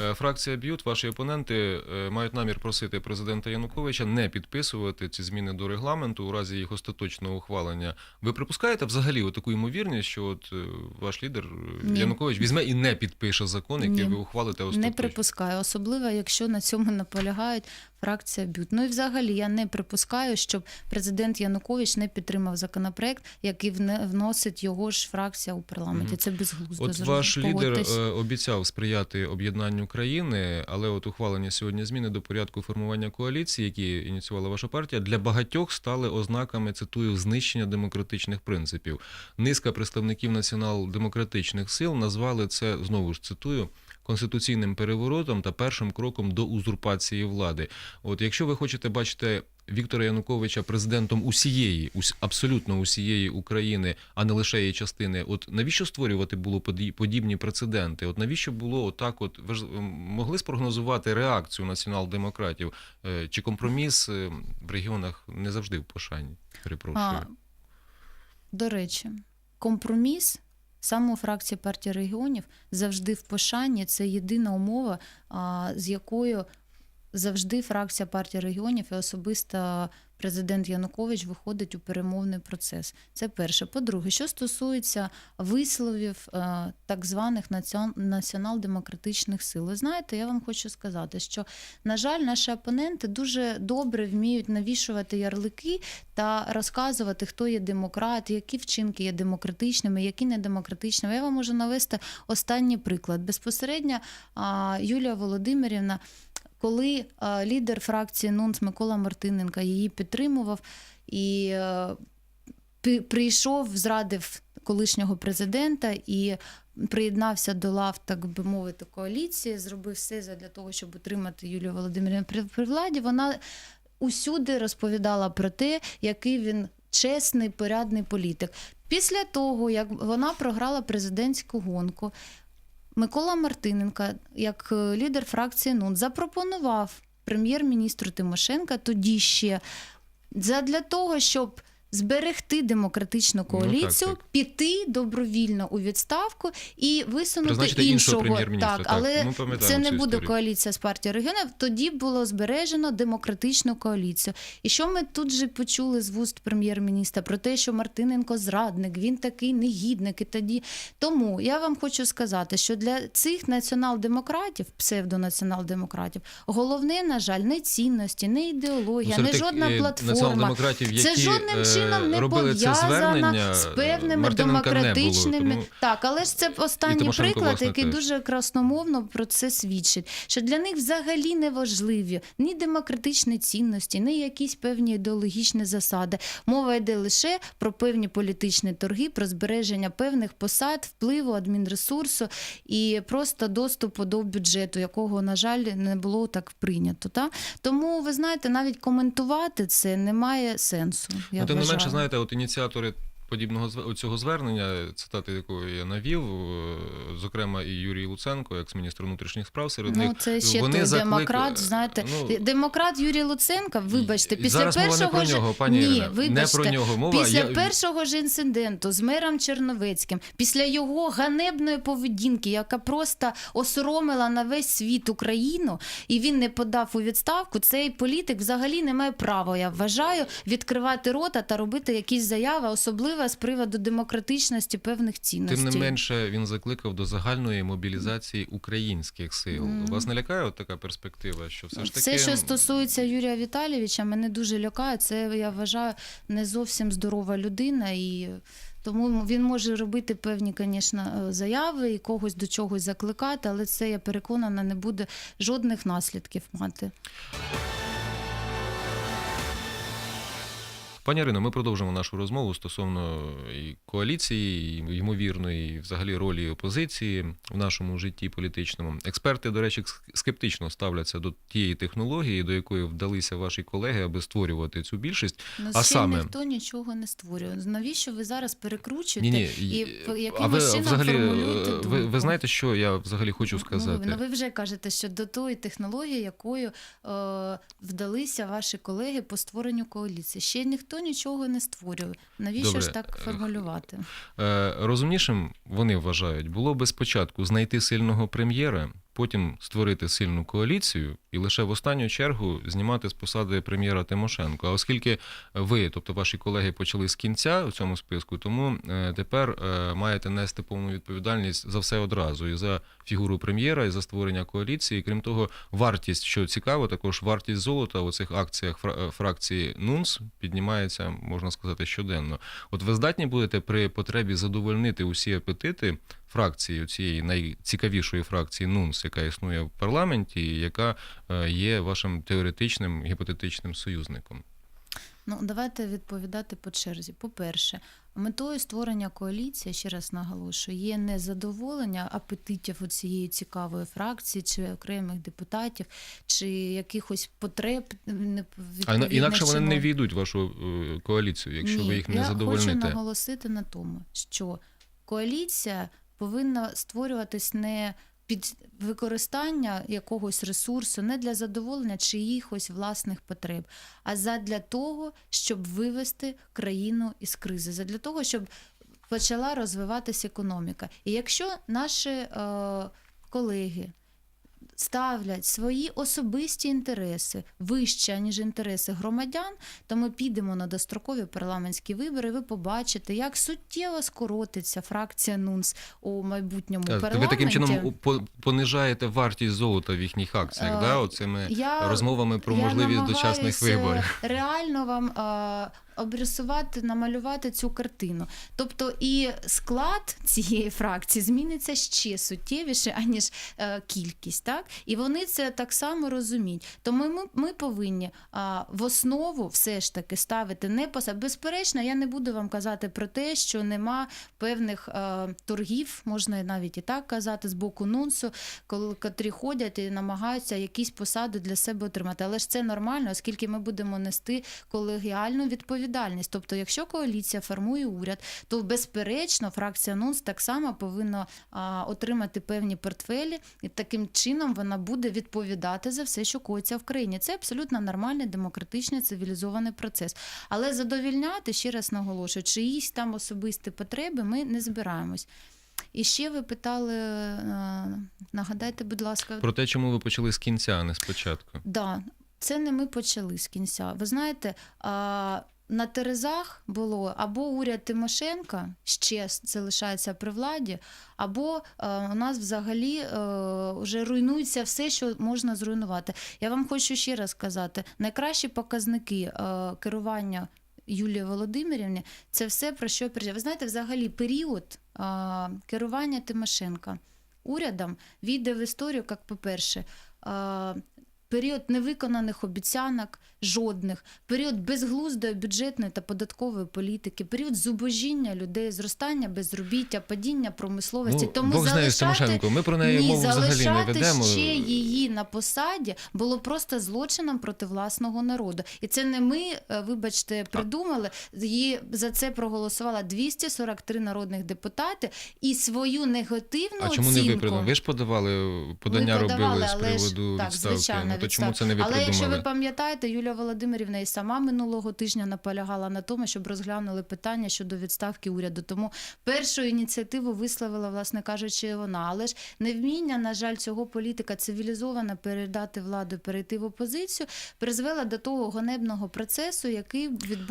Е, Фракція Б'ют, ваші опоненти е, мають намір просити президента Януковича не підписувати ці зміни до регламенту у разі їх остаточного ухвалення. Ви припускаєте взагалі таку ймовірність, що от е, ваш лідер Ні. Янукович візьме і не підпише закон, який Ні. ви ухвалите Не остаточно? припускаю, особливо якщо на цьому наполягають фракція БЮТ. Ну і взагалі я не припускаю, щоб президент Янукович не підтримав законопроект, який вносить його ж фракція у парламенті. Це безглуздо. От ваш лідер е, обіцяв сприяти об'єднанню країни, але от ухвалені сьогодні зміни до порядку формування коаліції, які ініціювала ваша партія, для багатьох стали ознаками цитую знищення демократичних принципів. Низка представників націонал-демократичних сил назвали це знову ж цитую. Конституційним переворотом та першим кроком до узурпації влади. От якщо ви хочете бачити Віктора Януковича президентом усієї, абсолютно усієї України, а не лише її частини. От навіщо створювати було подібні прецеденти? От навіщо було отак? От ви ж могли спрогнозувати реакцію націонал-демократів? Е, Чи компроміс е, в регіонах не завжди в пошані? Перепрошую. А, до речі, компроміс саме у фракції партії регіонів завжди в пошані. Це єдина умова, з якою завжди фракція партії регіонів і особисто президент Янукович виходить у перемовний процес. Це перше. По-друге, що стосується висловів е, так званих націонал-демократичних сил, ви знаєте, я вам хочу сказати, що на жаль, наші опоненти дуже добре вміють навішувати ярлики та розказувати, хто є демократ, які вчинки є демократичними, які недемократичними. Я вам можу навести останній приклад. Безпосередньо Юлія Володимирівна, коли а, лідер фракції НУНС Микола Мартиненко її підтримував і е, прийшов, зрадив колишнього президента і приєднався до лав, так би мовити, коаліції, зробив все для того, щоб утримати Юлію Володимирівну при владі. Вона усюди розповідала про те, який він чесний, порядний політик. Після того, як вона програла президентську гонку, Микола Мартиненко, як е, лідер фракції НУН, запропонував прем'єр-міністру Тимошенка тоді ще задля того, щоб зберегти демократичну Ну, так, коаліцію, так. піти добровільно у відставку і висунути іншого іншого. Так, так. але пам'ятаємо це не буде історію. коаліція з партії регіонів. Тоді було збережено демократичну коаліцію. І що ми тут же почули з вуст прем'єр-міністра про те, що Мартиненко зрадник, він такий негідник і тоді. Тому я вам хочу сказати, що для цих націонал-демократів, псевдонаціонал-демократів, головне, на жаль, не цінності, не ідеологія, Ну, не жодна е, платформа. Це які, жодним е, чином не пов'язана з певними Мартиненка не було, демократичними. тому- Так, але ж це останній приклад, власне, який теж. дуже красномовно про це свідчить. Що для них взагалі не важливі ні демократичні цінності, ні якісь певні ідеологічні засади. Мова йде лише про певні політичні торги, про збереження певних посад, впливу, адмінресурсу і просто доступу до бюджету, якого, на жаль, не було так прийнято. Та? Тому ви знаєте, навіть коментувати це не має сенсу. Я Ну, тим не вважаю. Менше, знаєте, от ініціатори подібного цього звернення, цитати якої я навів, е, зокрема і Юрій Луценко, екс-міністр внутрішніх справ, серед Ну, них це ще вони той заклик- демократ. Знаєте, Ну, демократ Юрій Луценко, вибачте, після зараз мова не першого про ж нього, пані ні, Ірино, не про нього мова. Після Я- першого ж інциденту з мером Черновецьким, після його ганебної поведінки, яка просто осоромила на весь світ Україну, і він не подав у відставку, цей політик взагалі не має права, я вважаю, відкривати рота та робити якісь заяви, особливо з приводу демократичності певних цінностей. Тим не менше, він закликав до загальної мобілізації українських сил. Мгм. Вас не лякає от така перспектива, що все ж таки Все, що стосується Юрія Віталійовича, мене дуже лякає. Це я вважаю не зовсім здорова людина, і тому він може робити певні, звісно, заяви і когось до чогось закликати, але це я переконана, не буде жодних наслідків мати. Пані Ірино, ми продовжимо нашу розмову стосовно і коаліції, і ймовірної, і взагалі ролі опозиції в нашому житті політичному. Експерти, до речі, скептично ставляться до тієї технології, до якої вдалися ваші колеги, аби створювати цю більшість. Ну, А ще саме? ніхто нічого не створює. Навіщо ви зараз перекручуєте Ні, ні, і якимось чином взагалі формулюєте е, ви, ви знаєте, що я взагалі хочу сказати? Ну, ви, ну, ви вже кажете, що до тої технології, якою е, вдалися ваші колеги по створенню коаліції. Ще ніхто нічого не створює. Навіщо Добре, ж так е, формулювати? Е, Розумнішим вони вважають, було би спочатку знайти сильного прем'єра, потім створити сильну коаліцію і лише в останню чергу знімати з посади прем'єра Тимошенко. А оскільки ви, тобто ваші колеги, почали з кінця у цьому списку, тому е, тепер е, маєте нести повну відповідальність за все одразу і за фігуру прем'єра, і за створення коаліції. Крім того, вартість, що цікаво, також вартість золота у цих акціях е, фракції НУНС піднімається, можна сказати, щоденно. От ви здатні будете при потребі задовольнити усі апетити фракції цієї найцікавішої фракції НУНС, яка існує в парламенті, і яка е, є вашим теоретичним гіпотетичним союзником. Ну, давайте відповідати по черзі. По-перше, метою створення коаліції, ще раз наголошую, є не задоволення апетитів у цієї цікавої фракції, чи окремих депутатів, чи якихось потреб А інакше вони не війдуть. в вашу е, коаліцію, якщо Ні, ви їх не я хочу наголосити на тому, що коаліція повинна створюватись не під використання якогось ресурсу, не для задоволення чиїхось власних потреб, а задля того, щоб вивести країну із кризи, задля того, щоб почала розвиватися економіка. І якщо наші е, колеги ставлять свої особисті інтереси вище, ніж інтереси громадян, то ми підемо на дострокові парламентські вибори. і Ви побачите, як суттєво скоротиться фракція НУНС у майбутньому Так, парламенті. ви таким чином по- понижаєте вартість золота в їхніх акціях, Е, да? Оцими Я- розмовами про я можливість дочасних виборів. Реально вам е, обрисувати, намалювати цю картину. Тобто і склад цієї фракції зміниться ще суттєвіше, аніж е, кількість. Так? І вони це так само розуміють. Тому ми, ми повинні в основу все ж таки ставити не посад. Безперечно, я не буду вам казати про те, що нема певних е, торгів, можна навіть і так казати, з боку НУНСу, коли котрі ходять і намагаються якісь посади для себе отримати. Але ж це нормально, оскільки ми будемо нести колегіальну відповідальність. Тобто, якщо коаліція формує уряд, то безперечно фракція НУНС так само повинна а, отримати певні портфелі, і таким чином вона буде відповідати за все, що коїться в країні. Це абсолютно нормальний, демократичний, цивілізований процес. Але задовільняти, ще раз наголошую, чиїсь там особисті потреби ми не збираємось. І ще ви питали, е, нагадайте, будь ласка, Про те, чому ви почали з кінця, а не спочатку. Да, це не ми почали з кінця. Ви знаєте, на Терезах було або уряд Тимошенка ще залишається при владі, або а, у нас взагалі е, вже руйнується все, що можна зруйнувати. Я вам хочу ще раз сказати: найкращі показники е, керування. Юлії Володимирівні, це все про що пережив. Ви знаєте, взагалі період а, керування Тимошенка урядом війде в історію, як, по-перше, а, період невиконаних обіцянок, жодних, період безглуздої бюджетної та податкової політики, період зубожіння людей, зростання безробіття, падіння промисловості. Ну, Тому Бог залишати Ми про неї ні, мову взагалі не залишати ведемо. ще її на посаді було просто злочином проти власного народу. І це не ми, е, вибачте, придумали. Її за це проголосувало 243 народних депутати і свою негативну А чому оцінку... не ви придумали? Ви ж подавали подання Ми подавали, робили з але ж- приводу так, відставки. звичайно, ну то чому це не ви Але якщо ви пам'ятаєте, Юлія Володимирівна і сама минулого тижня наполягала на тому, щоб розглянули питання щодо відставки уряду. Тому першу ініціативу висловила, власне кажучи, вона. Але ж невміння, на жаль, цього політика цивілізовано передати владу, перейти в опозицію, призвела до того ганебного процесу, який відбувся.